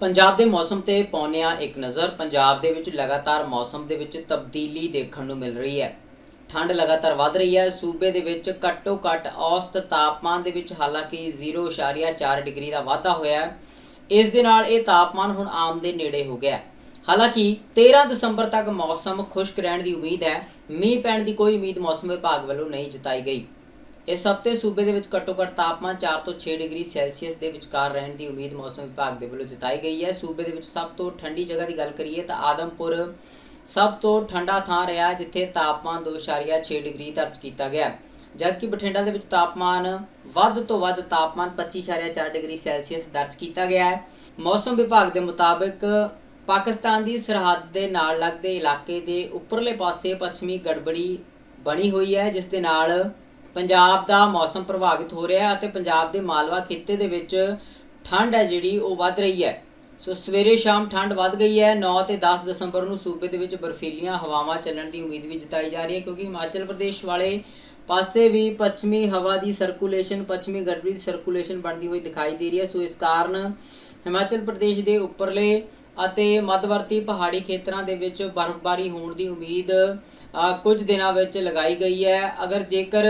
ਪੰਜਾਬ ਦੇ ਮੌਸਮ ਤੇ ਪਾਉਂਦੇ ਹਾਂ ਇੱਕ ਨਜ਼ਰ, ਪੰਜਾਬ ਦੇ ਵਿੱਚ ਲਗਾਤਾਰ ਮੌਸਮ ਦੇ ਵਿੱਚ ਤਬਦੀਲੀ ਦੇਖਣ ਨੂੰ ਮਿਲ ਰਹੀ ਹੈ। ਠੰਡ ਲਗਾਤਾਰ ਵੱਧ ਰਹੀ ਹੈ। ਸੂਬੇ ਦੇ ਵਿੱਚ ਘੱਟੋ ਘੱਟ ਔਸਤ ਤਾਪਮਾਨ ਦੇ ਵਿੱਚ ਹਾਲਾਂਕਿ 0.4 ਡਿਗਰੀ ਦਾ ਵਾਧਾ ਹੋਇਆ ਹੈ। ਇਸ ਦੇ ਨਾਲ ਇਹ ਤਾਪਮਾਨ ਹੁਣ ਆਮ ਦੇ ਨੇੜੇ ਹੋ ਗਿਆ ਹੈ। ਹਾਲਾਂਕਿ 13 ਦਸੰਬਰ ਤੱਕ ਮੌਸਮ ਖੁਸ਼ਕ ਰਹਿਣ ਦੀ ਉਮੀਦ ਹੈ। ਮੀਂਹ ਪੈਣ ਦੀ ਕੋਈ ਉਮੀਦ ਮੌਸਮ ਵਿਭਾਗ ਵੱਲੋਂ ਨਹੀਂ ਜਤਾਈ ਗਈ। ਇਸ ਹਫ਼ਤੇ ਸੂਬੇ ਦੇ ਵਿੱਚ ਘੱਟੋ ਘੱਟ ਤਾਪਮਾਨ 4 ਤੋਂ 6 ਡਿਗਰੀ ਸੈਲਸੀਅਸ ਦੇ ਵਿਚਕਾਰ ਰਹਿਣ ਦੀ ਉਮੀਦ ਮੌਸਮ ਵਿਭਾਗ ਦੇ ਵੱਲੋਂ ਜਤਾਈ ਗਈ ਹੈ। ਸੂਬੇ ਦੇ ਵਿੱਚ ਸਭ ਤੋਂ ਠੰਡੀ ਜਗ੍ਹਾ ਦੀ ਗੱਲ ਕਰੀਏ ਤਾਂ ਆਦਮਪੁਰ ਸਭ ਤੋਂ ਠੰਡਾ ਥਾਂ ਰਿਹਾ ਜਿੱਥੇ ਤਾਪਮਾਨ 2.6 ਡਿਗਰੀ ਦਰਜ ਕੀਤਾ ਗਿਆ ਜਦਕਿ ਬਠਿੰਡਾ ਦੇ ਵਿੱਚ ਤਾਪਮਾਨ ਵੱਧ ਤੋਂ ਵੱਧ ਤਾਪਮਾਨ 25.4 ਡਿਗਰੀ ਸੈਲਸੀਅਸ ਦਰਜ ਕੀਤਾ ਗਿਆ ਹੈ। ਮੌਸਮ ਵਿਭਾਗ ਦੇ ਮੁਤਾਬਕ ਪਾਕਿਸਤਾਨ ਦੀ ਸਰਹੱਦ ਦੇ ਨਾਲ ਲੱਗਦੇ ਇਲਾਕੇ ਦੇ ਉੱਪਰਲੇ ਪਾਸੇ ਪੱਛਮੀ ਗੜਬੜੀ ਬਣੀ ਹੋਈ ਹੈ, ਜਿਸ ਦੇ ਨਾਲ ਪੰਜਾਬ ਦਾ ਮੌਸਮ ਪ੍ਰਭਾਵਿਤ ਹੋ ਰਿਹਾ ਹੈ ਅਤੇ ਪੰਜਾਬ ਦੇ ਮਾਲਵਾ ਖਿੱਤੇ ਦੇ ਵਿੱਚ ਠੰਡ ਹੈ ਜਿਹੜੀ, ਉਹ ਵੱਧ ਰਹੀ ਹੈ। ਸੋ ਸਵੇਰੇ ਸ਼ਾਮ ਠੰਡ ਵੱਧ ਗਈ ਹੈ। 9 ਤੇ 10 ਦਸੰਬਰ ਨੂੰ ਸੂਬੇ ਦੇ ਵਿੱਚ ਬਰਫੀਲੀਆਂ ਹਵਾਵਾਂ ਚੱਲਣ ਦੀ ਉਮੀਦ ਵੀ ਜਤਾਈ ਜਾ ਰਹੀ ਹੈ ਕਿਉਂਕਿ ਹਿਮਾਚਲ ਪ੍ਰਦੇਸ਼ ਵਾਲੇ ਪਾਸੇ ਵੀ ਪੱਛਮੀ ਹਵਾ ਦੀ ਸਰਕੂਲੇਸ਼ਨ ਪੱਛਮੀ ਗੜਬੜੀ ਦੀ ਸਰਕੂਲੇਸ਼ਨ ਬਣਦੀ ਹੋਈ ਦਿਖਾਈ ਦੇ ਰਹੀ ਹੈ। ਸੋ ਇਸ ਕਾਰਨ ਹਿਮਾਚਲ ਪ੍ਰਦੇਸ਼ ਦੇ ਉੱਪਰਲੇ ਅਤੇ ਮੱਧਵਰਤੀ ਪਹਾੜੀ ਖੇਤਰਾਂ ਦੇ ਵਿੱਚ ਬਰਫ਼ਬਾਰੀ ਹੋਣ ਦੀ ਉਮੀਦ ਕੁਝ ਦਿਨਾਂ ਵਿੱਚ ਲਗਾਈ ਗਈ ਹੈ। ਅਗਰ ਜੇਕਰ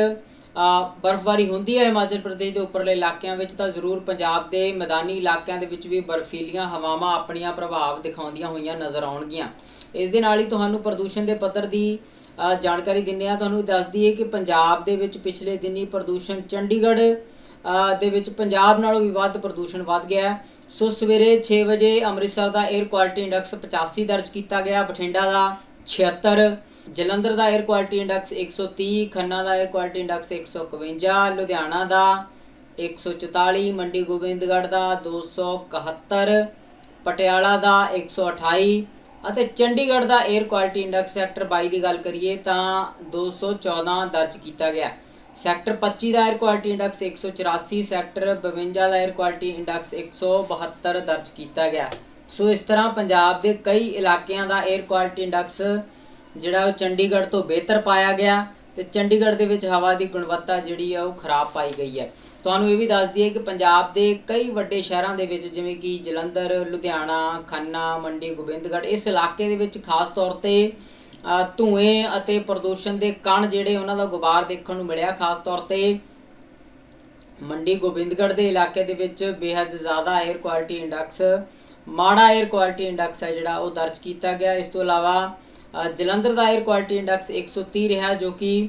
ਬਰਫ਼ਬਾਰੀ ਹੁੰਦੀ ਹੈ ਹਿਮਾਚਲ ਪ੍ਰਦੇਸ਼ ਦੇ ਉੱਪਰਲੇ ਇਲਾਕਿਆਂ ਵਿੱਚ, ਤਾਂ ਜ਼ਰੂਰ ਪੰਜਾਬ ਦੇ ਮੈਦਾਨੀ ਇਲਾਕਿਆਂ ਦੇ ਵਿੱਚ ਵੀ ਬਰਫ਼ੀਲੀਆਂ ਹਵਾਵਾਂ ਆਪਣੀਆਂ ਪ੍ਰਭਾਵ ਦਿਖਾਉਂਦੀਆਂ ਹੋਈਆਂ ਨਜ਼ਰ ਆਉਣਗੀਆਂ। ਇਸ ਦੇ ਨਾਲ ਹੀ ਤੁਹਾਨੂੰ ਪ੍ਰਦੂਸ਼ਣ ਦੇ ਪੱਧਰ ਦੀ ਜਾਣਕਾਰੀ ਦਿੰਦੇ ਆ ਤੁਹਾਨੂੰ ਦੱਸ ਦਈਏ ਕਿ ਪੰਜਾਬ ਦੇ ਵਿੱਚ ਪਿਛਲੇ ਦਿਨੀ ਪ੍ਰਦੂਸ਼ਣ ਚੰਡੀਗੜ੍ਹ ਦੇ ਵਿੱਚ ਪੰਜਾਬ ਨਾਲੋਂ ਵੀ ਵੱਧ ਪ੍ਰਦੂਸ਼ਣ ਵੱਧ ਗਿਆ ਸੋ ਸਵੇਰੇ 6 ਵਜੇ ਅੰਮ੍ਰਿਤਸਰ ਦਾ 에ਅਰ ਕੁਆਲਿਟੀ ਇੰਡੈਕਸ 85 ਦਰਜ ਕੀਤਾ ਗਿਆ, ਬਠਿੰਡਾ ਦਾ 76 ਜਲੰਧਰ ਦਾ 에ਅਰ ਕੁਆਲਿਟੀ ਇੰਡੈਕਸ 130 ਖੰਨਾ ਦਾ 에ਅਰ ਕੁਆਲਿਟੀ ਇੰਡੈਕਸ 151 ਲੁਧਿਆਣਾ ਦਾ 144 ਮੰਡੀ ਗੋਬਿੰਦਗੜ੍ਹ ਦਾ 271 ਪਟਿਆਲਾ ਦਾ 128 ਅਤੇ ਚੰਡੀਗੜ੍ਹ ਦਾ 에ਅਰ ਕੁਆਲਿਟੀ ਇੰਡੈਕਸ ਸੈਕਟਰ 22 ਦੀ ਗੱਲ ਕਰੀਏ ਤਾਂ 214 ਦਰਜ ਕੀਤਾ ਗਿਆ। ਸੈਕਟਰ 25 ਦਾ 에ਅਰ ਕੁਆਲਿਟੀ ਇੰਡੈਕਸ 184 ਸੈਕਟਰ 52 ਦਾ 에ਅਰ ਕੁਆਲਿਟੀ ਇੰਡੈਕਸ 172 ਦਰਜ ਕੀਤਾ ਗਿਆ। ਸੋ ਇਸ ਤਰ੍ਹਾਂ ਪੰਜਾਬ ਦੇ ਕਈ ਇਲਾਕਿਆਂ ਦਾ 에ਅਰ ਕੁਆਲਿਟੀ ਇੰਡੈਕਸ ਜਿਹੜਾ ਉਹ ਚੰਡੀਗੜ੍ਹ ਤੋਂ ਬਿਹਤਰ ਪਾਇਆ ਗਿਆ ਤੇ ਚੰਡੀਗੜ੍ਹ ਦੇ ਵਿੱਚ ਹਵਾ ਦੀ ਗੁਣਵੱਤਾ ਜਿਹੜੀ ਆ ਉਹ ਖਰਾਬ ਪਾਈ ਗਈ ਹੈ। ਤੁਹਾਨੂੰ ਇਹ ਵੀ ਦੱਸ ਦਈਏ ਕਿ ਪੰਜਾਬ ਦੇ ਕਈ ਵੱਡੇ ਸ਼ਹਿਰਾਂ ਦੇ ਵਿੱਚ ਜਿਵੇਂ ਕਿ ਜਲੰਧਰ, ਲੁਧਿਆਣਾ, ਖੰਨਾ, ਮੰਡੀ, ਗੋਬਿੰਦਗੜ੍ਹ ਇਸ ਇਲਾਕੇ ਦੇ ਵਿੱਚ ਖਾਸ ਤੌਰ ਤੇ ਧੂਏ ਅਤੇ ਪ੍ਰਦੂਸ਼ਣ ਦੇ ਕਣ ਜਿਹੜੇ ਉਹਨਾਂ ਦਾ ਗੁਬਾਰ ਦੇਖਣ ਨੂੰ ਮਿਲਿਆ। ਖਾਸ ਤੌਰ ਤੇ ਮੰਡੀ, ਗੋਬਿੰਦਗੜ੍ਹ ਦੇ ਇਲਾਕੇ ਦੇ ਵਿੱਚ ਬੇਹੱਦ ਜ਼ਿਆਦਾ 에ਅਰ ਕੁਆਲਿਟੀ ਇੰਡੈਕਸ ਮਾੜਾ 에ਅਰ ਕੁਆਲਿਟੀ ਇੰਡੈਕਸ ਹੈ ਜਿਹੜਾ ਉਹ ਦਰਜ ਕੀਤਾ ਗਿਆ। ਇਸ ਤੋਂ ਇਲਾਵਾ ਜਲੰਧਰ ਦਾ 에ਅਰ ਕੁਆਲਿਟੀ ਇੰਡੈਕਸ 130 ਰਿਹਾ, ਜੋ ਕਿ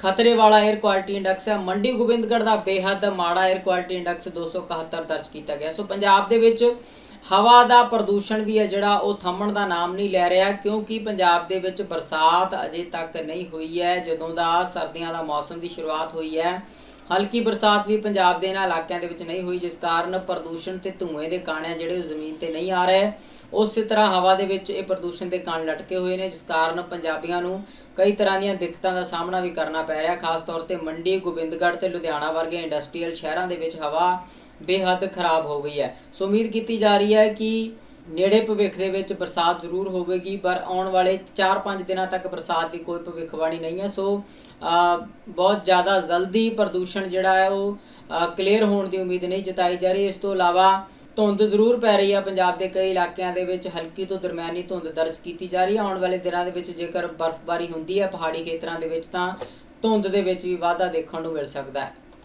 ਖਤਰੇ ਵਾਲਾ 에ਅਰ ਕੁਆਲਿਟੀ ਇੰਡੈਕਸ ਹੈ। ਮੰਡੀ ਗੋਬਿੰਦਗੜ੍ਹ ਦਾ ਬੇਹੱਦ ਮਾੜਾ 에ਅਰ ਕੁਆਲਿਟੀ ਇੰਡੈਕਸ 271 ਦਰਜ ਕੀਤਾ ਗਿਆ। ਸੋ ਪੰਜਾਬ ਦੇ ਵਿੱਚ ਹਵਾ ਦਾ ਪ੍ਰਦੂਸ਼ਣ ਵੀ ਹੈ ਜਿਹੜਾ, ਉਹ ਥੰਮਣ ਦਾ ਨਾਮ ਨਹੀਂ ਲੈ ਰਿਹਾ, ਕਿਉਂਕਿ ਪੰਜਾਬ ਦੇ ਵਿੱਚ ਬਰਸਾਤ ਅਜੇ ਤੱਕ ਨਹੀਂ ਹੋਈ ਹੈ। ਜਦੋਂ ਦਾ ਸਰਦੀਆਂ ਦਾ ਮੌਸਮ ਦੀ ਸ਼ੁਰੂਆਤ ਹੋਈ ਹੈ, ਹਲਕੀ ਬਰਸਾਤ ਵੀ ਪੰਜਾਬ ਦੇ ਇਹਨਾਂ ਇਲਾਕਿਆਂ ਦੇ ਵਿੱਚ ਨਹੀਂ ਹੋਈ, ਜਿਸ ਕਾਰਨ ਪ੍ਰਦੂਸ਼ਣ ਤੇ ਧੂਏ ਦੇ ਕਾਣਿਆਂ ਜਿਹੜੇ ਜ਼ਮੀਨ ਤੇ ਨਹੀਂ ਆ ਰਹੇ। ਉਸੇ ਤਰ੍ਹਾਂ ਹਵਾ ਦੇ ਵਿੱਚ ਇਹ ਪ੍ਰਦੂਸ਼ਣ ਦੇ ਕਣ ਲਟਕੇ ਹੋਏ ਨੇ, ਜਿਸ ਕਾਰਨ ਪੰਜਾਬੀਆਂ ਨੂੰ ਕਈ ਤਰ੍ਹਾਂ ਦੀਆਂ ਦਿੱਕਤਾਂ ਦਾ ਸਾਹਮਣਾ ਵੀ ਕਰਨਾ ਪੈ ਰਿਹਾ। ਖਾਸ ਤੌਰ ਤੇ ਮੰਡੀ, ਗੋਬਿੰਦਗੜ੍ਹ ਤੇ ਲੁਧਿਆਣਾ ਵਰਗੇ ਇੰਡਸਟਰੀਅਲ ਸ਼ਹਿਰਾਂ ਦੇ ਵਿੱਚ ਹਵਾ ਬੇਹੱਦ ਖਰਾਬ ਹੋ ਗਈ ਹੈ। ਸੋ ਉਮੀਦ ਕੀਤੀ ਜਾ ਰਹੀ ਹੈ ਕਿ ਨੇੜੇ ਭਵਿੱਖ ਦੇ ਵਿੱਚ ਬਰਸਾਤ ਜ਼ਰੂਰ ਹੋਵੇਗੀ, ਪਰ ਆਉਣ ਵਾਲੇ 4-5 ਦਿਨਾਂ ਤੱਕ ਬਰਸਾਤ ਦੀ ਕੋਈ ਭਵਿੱਖਬਾਣੀ ਨਹੀਂ ਹੈ। ਸੋ ਬਹੁਤ ਜ਼ਿਆਦਾ ਜਲਦੀ ਪ੍ਰਦੂਸ਼ਣ ਜਿਹੜਾ ਹੈ ਉਹ ਕਲੀਅਰ ਹੋਣ ਦੀ ਉਮੀਦ ਨਹੀਂ ਜਤਾਈ ਜਾ ਰਹੀ। ਇਸ ਤੋਂ ਇਲਾਵਾ ਧੁੰਦ ਜ਼ਰੂਰ ਪੈ ਰਹੀ ਹੈ ਪੰਜਾਬ ਦੇ ਕਈ ਇਲਾਕਿਆਂ ਦੇ ਵਿੱਚ ਹਲਕੀ ਤੋਂ ਦਰਮਿਆਨੀ ਧੁੰਦ ਦਰਜ ਕੀਤੀ ਜਾ ਰਹੀ ਹੈ ਆਉਣ ਵਾਲੇ ਦਿਨਾਂ ਦੇ ਵਿੱਚ ਜੇਕਰ ਬਰਫ਼ਬਾਰੀ ਹੁੰਦੀ ਹੈ ਪਹਾੜੀ ਖੇਤਰਾਂ ਦੇ ਵਿੱਚ ਤਾਂ ਧੁੰਦ ਦੇ ਵਿੱਚ ਵੀ ਵਾਧਾ ਦੇਖਣ ਨੂੰ ਮਿਲ ਸਕਦਾ ਹੈ।